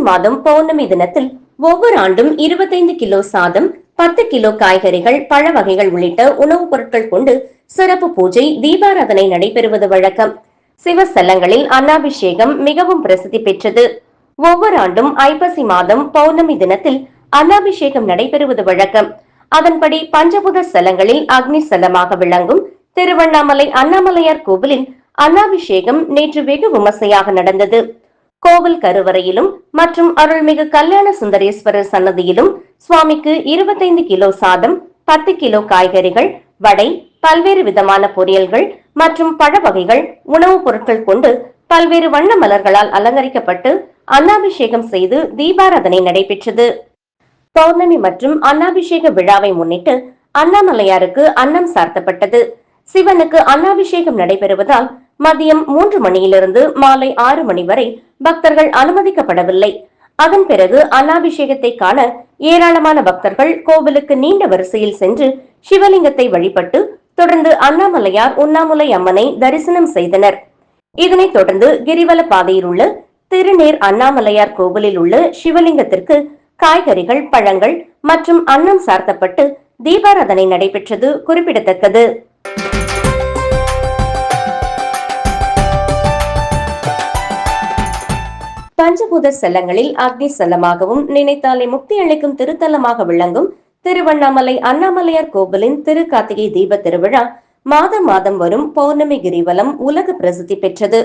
ஐப்பசி மாதம் பௌர்ணமி தினத்தில் ஒவ்வொரு ஆண்டும் இருபத்தைந்து கிலோ சாதம் பத்து கிலோ காய்கறிகள் பழ வகைகள் உள்ளிட்ட உணவுப் பொருட்கள் கொண்டு சிறப்பு பூஜை தீபாராதனை நடைபெறுவது வழக்கம். சிவஸ்தலங்களில் அன்னாபிஷேகம் மிகவும் பிரசித்தி பெற்றது. ஒவ்வொரு ஆண்டும் ஐப்பசி மாதம் பௌர்ணமி தினத்தில் அன்னாபிஷேகம் நடைபெறுவது வழக்கம். அதன்படி பஞ்சபுத ஸ்தலங்களில் அக்னி ஸ்தலமாக விளங்கும் திருவண்ணாமலை அண்ணாமலையார் கோவிலில் அன்னாபிஷேகம் நேற்று வெகு விமர்சையாக நடந்தது. கோவில் கருவறையிலும் மற்றும் அருள்மிகு கல்யாண சுந்தரேஸ்வரர் சன்னதியிலும் சுவாமிக்கு இருபத்தைந்து கிலோ சாதம் பத்து கிலோ காய்கறிகள் வடை பல்வேறு விதமான பொரியல்கள் மற்றும் பழ வகைகள் உணவுப் பொருட்கள் கொண்டு பல்வேறு வண்ண மலர்களால் அலங்கரிக்கப்பட்டு அன்னாபிஷேகம் செய்து தீபாராதனை நடைபெற்றது. பௌர்ணமி மற்றும் அன்னாபிஷேக விழாவை முன்னிட்டு அண்ணாமலையாருக்கு அன்னம் சார்த்தப்பட்டது. சிவனுக்கு அன்னாபிஷேகம் நடைபெறுவதால் மதியம் மூன்று மணியிலிருந்து மாலை ஆறு மணி வரை பக்தர்கள் அனுமதிக்கப்படவில்லை. அதன் பிறகு அன்னாபிஷேகத்தை காண ஏராளமான பக்தர்கள் கோவிலுக்கு நீண்ட வரிசையில் சென்று சிவலிங்கத்தை வழிபட்டு தொடர்ந்து அண்ணாமலையார் உண்ணாமுலை அம்மனை தரிசனம் செய்தனர். இதனைத் தொடர்ந்து கிரிவல பாதையில் உள்ள திருநேர் அண்ணாமலையார் கோவிலில் உள்ள சிவலிங்கத்திற்கு காய்கறிகள் பழங்கள் மற்றும் அன்னம் சார்த்தப்பட்டு தீபாராதனை நடைபெற்றது குறிப்பிடத்தக்கது. பஞ்சபூத ஸ்தலங்களில் அக்னி ஸ்தலமாகவும் நினைத்தாலே முக்தி அளிக்கும் திருத்தலமாக விளங்கும் திருவண்ணாமலை அண்ணாமலையார் கோவிலின் திரு கார்த்திகை தீப திருவிழா மாதம் மாதம் வரும் பௌர்ணமி கிரிவலம் உலக பிரசித்தி பெற்றது.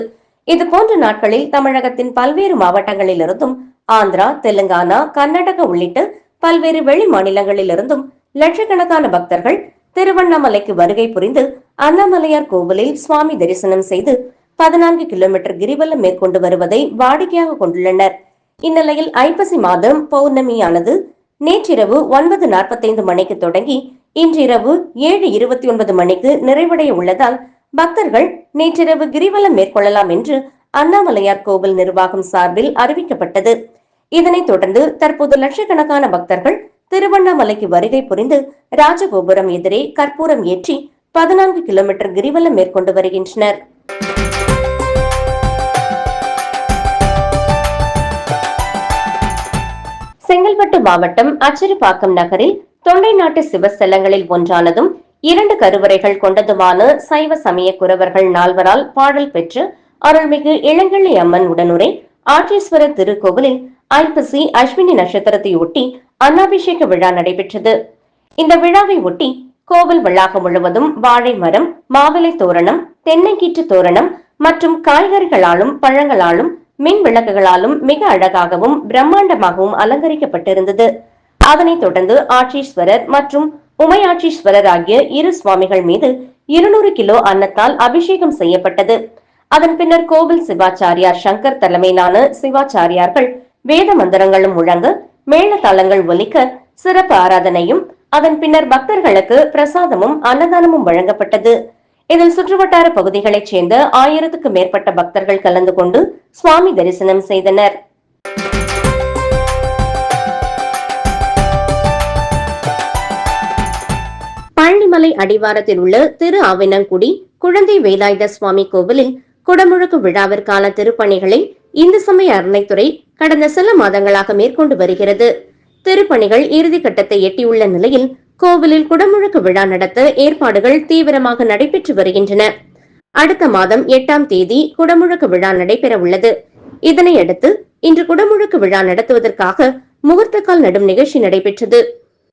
இது போன்ற நாட்களில் தமிழகத்தின் பல்வேறு மாவட்டங்களிலிருந்தும் ஆந்திரா தெலுங்கானா கர்நாடகா உள்ளிட்ட பல்வேறு வெளி மாநிலங்களிலிருந்தும் லட்சக்கணக்கான பக்தர்கள் திருவண்ணாமலைக்கு வருகை புரிந்து அண்ணாமலையார் கோவிலில் சுவாமி தரிசனம் செய்து பதினான்கு கிலோமீட்டர் கிரிவலம் மேற்கொண்டு வருவதை வாடிக்கையாக கொண்டுள்ளனர். இந்நிலையில் ஐப்பசி மாதம் பௌர்ணமியானது நேற்றிரவு ஒன்பது நாற்பத்தைந்து மணிக்கு தொடங்கி இன்றிரவு ஏழு இருபத்தி ஒன்பது மணிக்கு நிறைவடைய உள்ளதால் பக்தர்கள் நேற்றிரவு கிரிவலம் மேற்கொள்ளலாம் என்று அண்ணாமலையார் கோவில் நிர்வாகம் சார்பில் அறிவிக்கப்பட்டது. இதனைத் தொடர்ந்து தற்போது லட்சக்கணக்கான பக்தர்கள் திருவண்ணாமலைக்கு வருகை புரிந்து ராஜகோபுரம் எதிரே கற்பூரம் ஏற்றி பதினான்கு கிலோமீட்டர் கிரிவலம் மேற்கொண்டு வருகின்றனர். செங்கல்பட்டு மாவட்டம் அச்சிறுபாக்கம் நகரில் தொண்டை நாட்டு சிவஸ்தலங்களில் ஒன்றானதும் இரண்டு கருவறைகள் கொண்டதுமான சைவ சமய குரவர்கள் நால்வரால் பாடல் பெற்று அருள்மிகு இளங்கள்ளி அம்மன் உடனுரை ஆற்றீஸ்வரர் திருக்கோவிலில் ஐப்பசி அஸ்வினி நட்சத்திரத்தை ஒட்டி அன்னாபிஷேக விழா நடைபெற்றது. இந்த விழாவை ஒட்டி கோவில் வளாகம் முழுவதும் வாழை மரம் மாவிலை தோரணம் தென்னைக்கீற்று தோரணம் மற்றும் காய்கறிகளாலும் பழங்களாலும் மின் விளக்குகளாலும் மிக அழகாகவும் பிரம்மாண்டமாகவும் அலங்கரிக்கப்பட்டிருந்தது. அதனைத் தொடர்ந்து ஆட்சீஸ்வரர் மற்றும் உமையாட்சீஸ்வரர் ஆகிய இரு சுவாமிகள் மீது இருநூறு கிலோ அன்னத்தால் அபிஷேகம் செய்யப்பட்டது. அதன் பின்னர் கோவில் சிவாச்சாரியார் சங்கர் தலைமையிலான சிவாச்சாரியார்கள் வேத மந்திரங்களும் முழங்க மேளதாளங்கள் ஒலிக்க சிறப்பு ஆராதனையும் அதன் பின்னர் பக்தர்களுக்கு பிரசாதமும் அன்னதானமும் வழங்கப்பட்டது. இதில் சுற்றுவட்டார பகுதிகளைச் சேர்ந்த ஆயிரத்துக்கு மேற்பட்ட பக்தர்கள் கலந்து கொண்டு சுவாமி தரிசனம் செய்தனர். பழனிமலை அடிவாரத்தில் உள்ள திரு ஆவினங்குடி குழந்தை வேலாயுத சுவாமி கோவிலில் குடமுழுக்கு விழாவிற்கான திருப்பணிகளை இந்து சமய அறநிலைத்துறை கடந்த சில மாதங்களாக மேற்கொண்டு வருகிறது. திருப்பணிகள் இறுதி கட்டத்தை எட்டியுள்ள நிலையில் கோவிலில் குடமுழுக்கு விழா நடத்த ஏற்பாடுகள் தீவிரமாக நடைபெற்று வருகின்றன. அடுத்த மாதம் எட்டாம் தேதி குடமுழுக்கு விழா நடைபெற உள்ளது இதனையடுத்து இன்று குடமுழுக்கு விழா நடத்துவதற்காக முகூர்த்த கால் நடும் நிகழ்ச்சி நடைபெற்றது.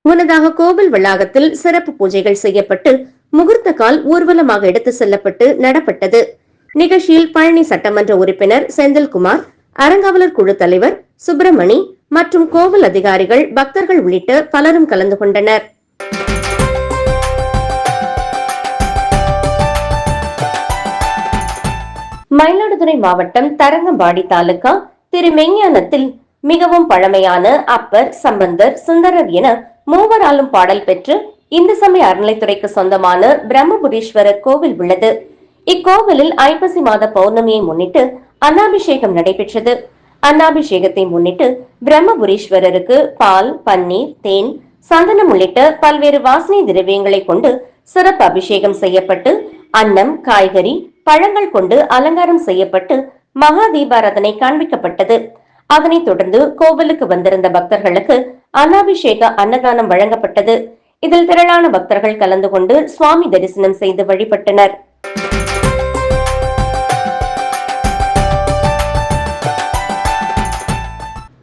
முன்னதாக கோவில் வளாகத்தில் சிறப்பு பூஜைகள் செய்யப்பட்டு முகூர்த்த கால் ஊர்வலமாக எடுத்து செல்லப்பட்டு நடப்பட்டது. நிகழ்ச்சியில் பழனி சட்டமன்ற உறுப்பினர் செந்தில்குமார் அறங்காவலர் குழு தலைவர் சுப்பிரமணி மற்றும் கோவில் அதிகாரிகள் பக்தர்கள் உள்ளிட்ட பலரும் கலந்து கொண்டனர். மயிலாடுதுறை மாவட்டம் தரங்கம்பாடி தாலுகா திருமெஞ்ஞானத்தில் மிகவும் பழமையான அப்பர் சம்பந்தர் சுந்தரர் என மூவராலும் பாடல் பெற்று இந்து சமய அறநிலைத்துறைக்கு சொந்தமான பிரம்மபுரீஸ்வரர் கோவில் உள்ளது. இக்கோவிலில் ஐப்பசி மாத பௌர்ணமியை முன்னிட்டு அன்னாபிஷேகம் நடைபெற்றது. அன்னாபிஷேகத்தை முன்னிட்டு பிரம்மபுரீஸ்வரருக்கு பால் பன்னீர் தேன் சந்தனம் உள்ளிட்ட பல்வேறு வாசனை திரவியங்களை கொண்டு சிறப்பு அபிஷேகம் செய்யப்பட்டு அன்னம் காய்கறி பழங்கள் கொண்டு அலங்காரம் செய்யப்பட்டு மகா தீபாராதனை காண்பிக்கப்பட்டது. அதனைத் தொடர்ந்து கோவிலுக்கு வந்திருந்த பக்தர்களுக்கு அன்னாபிஷேக அன்னதானம் வழங்கப்பட்டது. இதில் திரளான பக்தர்கள் கலந்து கொண்டு சுவாமி தரிசனம் செய்து வழிபட்டனர்.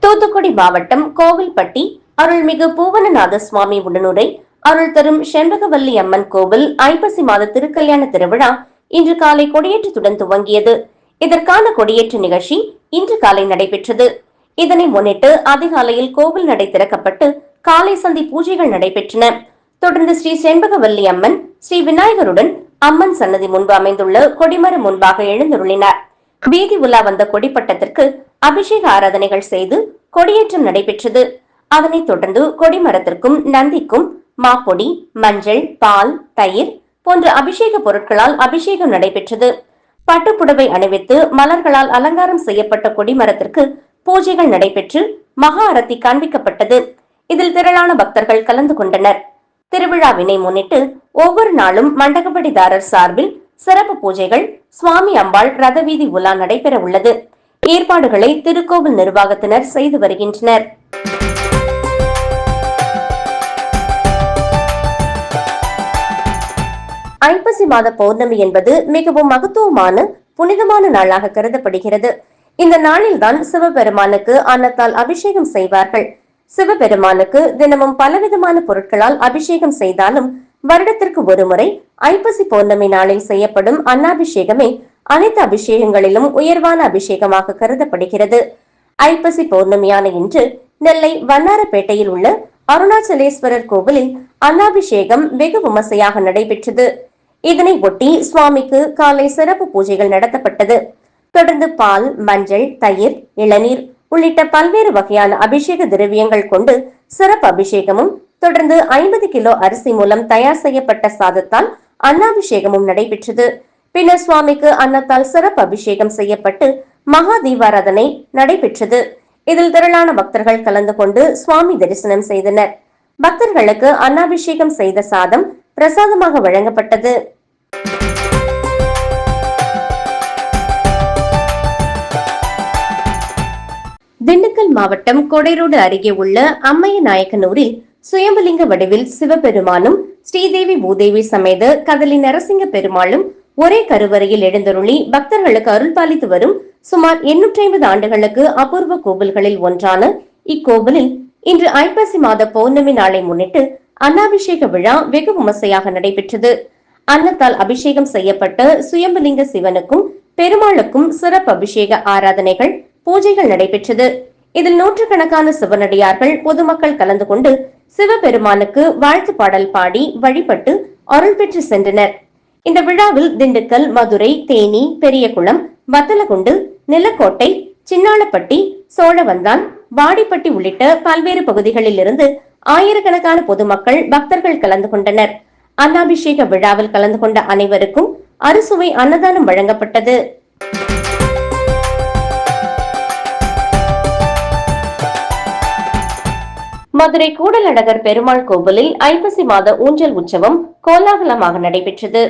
தூத்துக்குடி மாவட்டம் கோவில்பட்டி அருள்மிகு பூவனநாத சுவாமி உடனுரை அருள் தரும் செண்பகவல்லி அம்மன் கோவில் ஐப்பசி மாத திருக்கல்யாண திருவிழா இன்று காலை கொடியேற்றத்துடன் துவங்கியது. இதற்கான கொடியேற்ற நிகழ்ச்சி இன்று காலை நடைபெற்றது. இதனை முன்னிட்டு அதிகாலையில் கோவில் நடை திறக்கப்பட்டு காலை சந்தி பூஜைகள் நடைபெற்றன. தொடர்ந்து ஸ்ரீ செண்பகவல்லி அம்மன் ஸ்ரீ விநாயகருடன் அம்மன் சன்னதி முன்பு அமைந்துள்ள கொடிமரம் முன்பாக எழுந்துருளினார். வீதி உலா வந்த கொடிப்பட்டத்திற்கு அபிஷேக ஆராதனைகள் செய்து கொடியேற்றம் நடைபெற்றது. அதனைத் தொடர்ந்து கொடிமரத்திற்கும் நந்திக்கும் மாப்பொடி மஞ்சள் பால் தயிர் போன்ற அபிஷேக பொருட்களால் அபிஷேகம் நடைபெற்றது. பட்டுப்புடவை அணிவித்து மலர்களால் அலங்காரம் செய்யப்பட்ட கொடிமரத்திற்கு பூஜைகள் நடைபெற்று மகா அரத்தி காண்பிக்கப்பட்டது. இதில் திரளான பக்தர்கள் கலந்து கொண்டனர். திருவிழாவினை முன்னிட்டு ஒவ்வொரு நாளும் மண்டகப்படிதாரர் சார்பில் சிறப்பு பூஜைகள் சுவாமி அம்பாள் ரதவீதி உலா நடைபெற உள்ளது ஏற்பாடுகளை திருக்கோவில் நிர்வாகத்தினர் செய்து வருகின்றனர். ஐப்பசி மாத பௌர்ணமி என்பது மிகவும் மகத்துவமான புனிதமான நாளாக கருதப்படுகிறது. இந்த நாளில்தான் சிவபெருமானுக்கு அன்னத்தால் அபிஷேகம் செய்வார்கள். சிவபெருமானுக்கு தினமும் பலவிதமான பொருட்களால் அபிஷேகம் செய்தாலும் வருடத்திற்கு ஒருமுறை ஐப்பசி பௌர்ணமி நாளில் செய்யப்படும் அன்னாபிஷேகமே அனைத்து அபிஷேகங்களிலும் உயர்வான அபிஷேகமாக கருதப்படுகிறது. ஐப்பசி பௌர்ணமியான இன்று நெல்லை வண்ணாரப்பேட்டையில் உள்ள அருணாச்சலேஸ்வரர் கோவிலில் அன்னாபிஷேகம் வெகு விமர்சையாக நடைபெற்றது. இதனை ஒட்டி சுவாமிக்கு காலை சிறப்பு பூஜைகள் நடத்தப்பட்டது. தொடர்ந்து பால் மஞ்சள் தயிர் இளநீர் உள்ளிட்ட பல்வேறு வகையான அபிஷேக திரவியங்கள் கொண்டு சிறப்பு அபிஷேகமும் தொடர்ந்து ஐம்பது கிலோ அரிசி மூலம் தயார் செய்யப்பட்ட சாதத்தால் அன்னாபிஷேகமும் நடைபெற்றது. பின்னர் சுவாமிக்கு அன்னத்தால் சிறப்பு அபிஷேகம் செய்யப்பட்டு மகா தீபாராதனை நடைபெற்றது. இதில் திரளான பக்தர்கள் கலந்து கொண்டு சுவாமி தரிசனம் செய்தனர். பக்தர்களுக்கு அன்னாபிஷேகம் செய்த சாதம் பிரசாதமாக வழங்கப்பட்டது. திண்டுக்கல் மாவட்டம் கொடைரோடு அருகே உள்ள அம்மைய நாயக்கனூரில் சுயம்பலிங்க வடிவில் சிவபெருமானும் ஸ்ரீதேவி பூதேவி சமேத கதலி நரசிங்க பெருமாளும் ஒரே கருவறையில் எழுந்தருளி பக்தர்களுக்கு அருள் பாலித்து வரும் சுமார் எண்ணூற்றி ஐம்பது ஆண்டுகளுக்கு அபூர்வ கோவில்களில் ஒன்றான இக்கோவிலில் இன்று ஐப்பசி மாத பௌர்ணமி நாளை முன்னிட்டு அன்னாபிஷேக விழா வெகு விமர்சையாக நடைபெற்றது. அன்னத்தால் அபிஷேகம் செய்யப்பட்ட சுயம்புலிங்க சிவனுக்கும் பெருமாளுக்கும் சிறப்பு அபிஷேக ஆராதனைகள் பூஜைகள் நடைபெற்றது. இதில் நூற்றுக்கணக்கான சிவனடியார்கள் பொதுமக்கள் கலந்து கொண்டு சிவபெருமானுக்கு வாழ்த்து பாடல் பாடி வழிபட்டு அருள் பெற்று சென்றனர். இந்த விழாவில் திண்டுக்கல் மதுரை தேனி பெரியகுளம் வத்தலகுண்டு நிலக்கோட்டை சின்னாளப்பட்டி சோழவந்தான் வாடிப்பட்டி உள்ளிட்ட பல்வேறு பகுதிகளில் இருந்து ஆயிரக்கணக்கான பொதுமக்கள் பக்தர்கள் கலந்து கொண்டனர். அன்னாபிஷேக விழாவில் கலந்து கொண்ட அனைவருக்கும் அறுசுவை அன்னதானம் வழங்கப்பட்டது. மதுரை கூடலழகர் பெருமாள் கோவிலில் ஐப்பசி மாத ஊஞ்சல் உற்சவம் கோலாகலமாக நடைபெற்றது.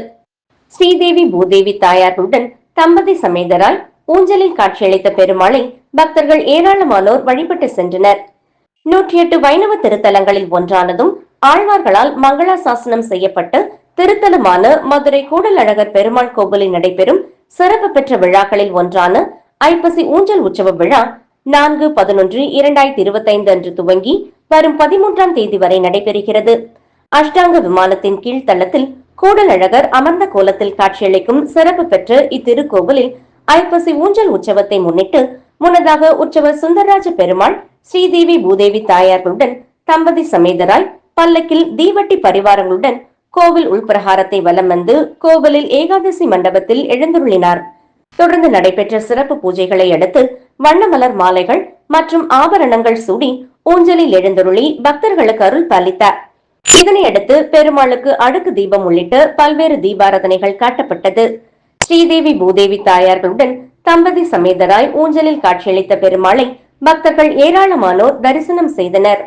ஸ்ரீதேவி பூதேவி தாயார்களுடன் தம்பதி சமேதராய் ஊஞ்சலில் காட்சியளித்த பெருமாளை பக்தர்கள் ஏராளமானோர் வழிபட்டு சென்றனர். நூற்றி எட்டு வைணவ திருத்தலங்களில் ஒன்றானதும் ஆழ்வார்களால் மங்களா சாசனம் செய்யப்பட்டு திருத்தலமான மதுரை கூடலழகர் பெருமாள் கோவிலில் நடைபெறும் சிறப்பு பெற்ற விழாக்களில் ஒன்றான ஐப்பசி ஊஞ்சல் உற்சவ விழா நான்கு பதினொன்று இரண்டாயிரத்தி இருபத்தி ஐந்து அன்று துவங்கி வரும் பதிமூன்றாம் தேதி வரை நடைபெறுகிறது. அஷ்டாங்க விமானத்தின் கீழ்த்தளத்தில் கூடலழகர் அமர்ந்த கோலத்தில் காட்சியளிக்கும் சிறப்பு பெற்ற இத்திருக்கோவிலில் ஐப்பசி ஊஞ்சல் உற்சவத்தை முன்னிட்டு முன்னதாக உற்சவர் சுந்தரராஜ பெருமாள் ஸ்ரீதேவி பூதேவி தாயார்களுடன் தம்பதி சமேதராய் பல்லக்கில் தீவட்டி பரிவாரங்களுடன் கோவில் உள்பிரகாரத்தை வலம் வந்து கோவிலில் ஏகாதசி மண்டபத்தில் எழுந்துள்ளினார் தொடர்ந்து நடைபெற்ற சிறப்பு பூஜைகளை அடுத்து வண்ணமலர் மாலைகள் மற்றும் ஆபரணங்கள் சூடி ஊஞ்சலில் எழுந்தருளி பக்தர்களுக்கு அருள் பாலித்தார். இதனையடுத்து பெருமாளுக்கு அடுக்கு தீபம் உள்ளிட்ட பல்வேறு தீபாராதனைகள் காட்டப்பட்டது. ஸ்ரீதேவி பூதேவி தாயார்களுடன் தம்பதி சமேதராய் ஊஞ்சலில் காட்சியளித்த பெருமாளை பக்தர்கள் ஏராளமானோர் தரிசனம் செய்தனர்.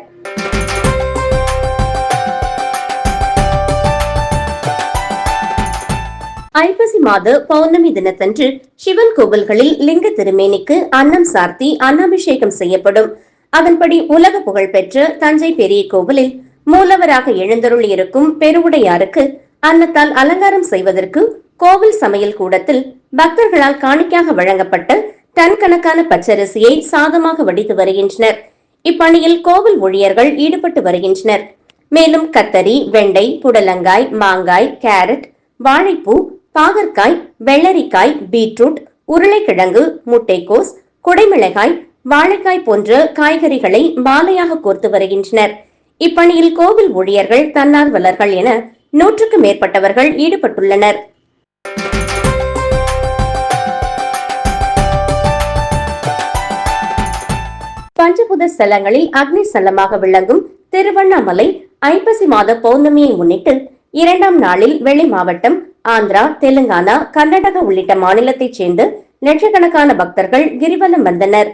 ஐப்பசி மாத பௌர்ணமி தினத்தன்று சிவன் கோவில்களில் லிங்க திருமேனிக்கு அன்னம் சார்த்தி அன்னாபிஷேகம் செய்யப்படும். அதன்படி உலக புகழ்பெற்ற தஞ்சை பெரிய கோவிலில் மூலவராக எழுந்தருள் இருக்கும் பெருவுடையாருக்கு அன்னத்தால் அலங்காரம் செய்வதற்கு கோவில் சமையல் கூடத்தில் பக்தர்களால் காணிக்கையாக வழங்கப்பட்ட டன் கணக்கான பச்சரிசியை சாதமாக வடித்து வருகின்றனர். இப்பணியில் கோவில் ஊழியர்கள் ஈடுபட்டு வருகின்றனர். மேலும் கத்தரி வெண்டை புடலங்காய் மாங்காய் கேரட் வாழைப்பூ பாகற்காய் வெள்ளரிக்காய் பீட்ரூட் உருளைக்கிழங்கு முட்டைக்கோஸ் குடைமிளகாய் வாழைக்காய் போன்ற காய்கறிகளை மாலையாக கோர்த்து வருகின்றனர். இப்பணியில் கோவில் ஊழியர்கள் தன்னார்வலர்கள் என நூற்றுக்கும் மேற்பட்டவர்கள் ஈடுபட்டுள்ளனர். பஞ்சபுத ஸ்தலங்களில் அக்னி ஸ்தலமாக விளங்கும் திருவண்ணாமலை ஐப்பசி மாத பௌர்ணமியை முன்னிட்டு இரண்டாம் நாளில் வெளி மாவட்டம் ஆந்திரா தெலுங்கானா கர்நாடகா உள்ளிட்ட மாநிலத்தைச் சேர்ந்த லட்சக்கணக்கான பக்தர்கள் கிரிவலம் வந்தனர்.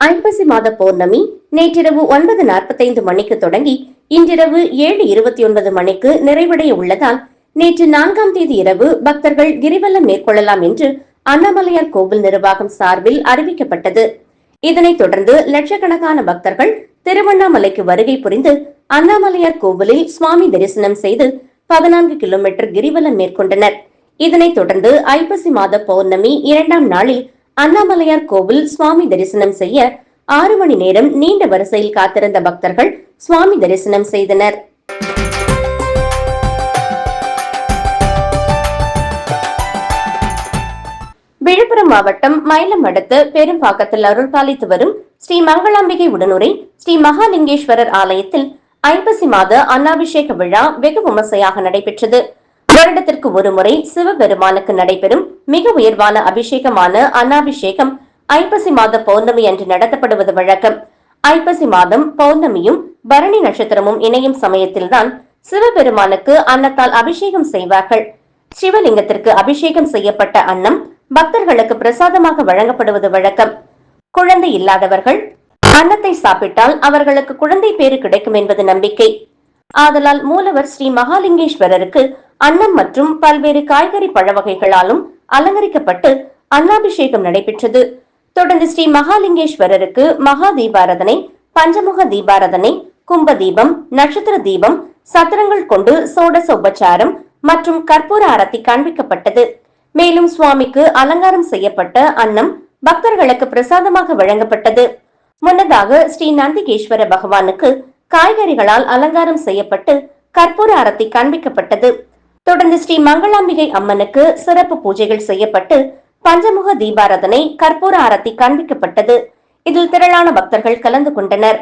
ஐப்பசி மாத பௌர்ணமி நேற்றிரவு ஒன்பது நாற்பத்தைந்து மணிக்கு தொடங்கி இன்றிரவு ஏழு இருபத்தி ஒன்பது மணிக்கு நிறைவடைய உள்ளதால் நேற்று நான்காம் தேதி இரவு பக்தர்கள் கிரிவலம் மேற்கொள்ளலாம் என்று அண்ணாமலையார் கோவில் நிர்வாகம் சார்பில் அறிவிக்கப்பட்டது. இதனைத் தொடர்ந்து லட்சக்கணக்கான பக்தர்கள் திருவண்ணாமலைக்கு வருகை புரிந்து அண்ணாமலையார் கோவிலில் சுவாமி தரிசனம் செய்து பதினான்கு கிலோமீட்டர் கிரிவலம் மேற்கொண்டனர். இதனைத் தொடர்ந்து ஐப்பசி மாத பௌர்ணமி இரண்டாம் நாளில் அண்ணாமலையார் கோவில் சுவாமி தரிசனம் செய்ய ஆறு மணி நேரம் நீண்ட வரிசையில் காத்திருந்த பக்தர்கள் சுவாமி தரிசனம் செய்தனர். விழுப்புரம் மாவட்டம் மயிலம் அடுத்து பெரும்பாக்கத்தில் அருள் பாலித்து வரும் ஸ்ரீ மங்களாம்பிகை உடனுரை ஸ்ரீ மகாலிங்கேஸ்வரர் ஆலயத்தில் ஐப்பசி மாத அன்னாபிஷேக விழா வெகு விமர்சையாக நடைபெற்றது. வருடத்திற்கு ஒருமுறை சிவபெருமானுக்கு நடைபெறும் மிக உயர்வான அபிஷேகமான அன்னாபிஷேகம் ஐப்பசி மாத பௌர்ணமி அன்று நடத்தப்படுவது வழக்கம். ஐப்பசி மாதம் பௌர்ணமியும் பரணி நட்சத்திரமும் இணையும் சமயத்தில்தான் சிவபெருமானுக்கு அன்னத்தால் அபிஷேகம் செய்வார்கள். சிவலிங்கத்திற்கு அபிஷேகம் செய்யப்பட்ட அன்னம் பக்தர்களுக்கு பிரசாதமாக வழங்கப்படுவது வழக்கம். குழந்தை இல்லாதவர்கள் அன்னத்தை சாப்பிட்டால் அவர்களுக்கு குழந்தை பேறு கிடைக்கும் என்பது நம்பிக்கை. ஆதலால் மூலவர் ஸ்ரீ மகாலிங்கேஸ்வரருக்கு அன்னம் மற்றும் பல்வேறு காய்கறி பழ வகைகளாலும் அலங்கரிக்கப்பட்டு அன்னாபிஷேகம் நடைபெற்றது. தொடர்ந்து ஸ்ரீ மகாலிங்கேஸ்வரருக்கு மகா தீபாரதனை பஞ்சமுக தீபாரதனை கும்ப தீபம் நட்சத்திர தீபம் சத்திரங்கள் கொண்டு சோடச உபச்சாரம் மற்றும் கற்பூர அரத்தி காண்பிக்கப்பட்டது. மேலும் சுவாமிக்கு அலங்காரம் செய்யப்பட்ட அன்னம் பக்தர்களுக்கு பிரசாதமாக வழங்கப்பட்டது. முன்னதாக ஸ்ரீ நந்திகேஸ்வர பகவானுக்கு காய்கறிகளால் அலங்காரம் செய்யப்பட்டு கற்பூர அரத்தி காண்பிக்கப்பட்டது. தொடர்ந்து ஸ்ரீ மங்களாம்பிகை அம்மனுக்கு சிறப்பு பூஜைகள் செய்யப்பட்டு பஞ்சமுக தீபாரதனை கற்பூர அரத்தி காண்பிக்கப்பட்டது. இதில் திரளான பக்தர்கள் கலந்து கொண்டனர்.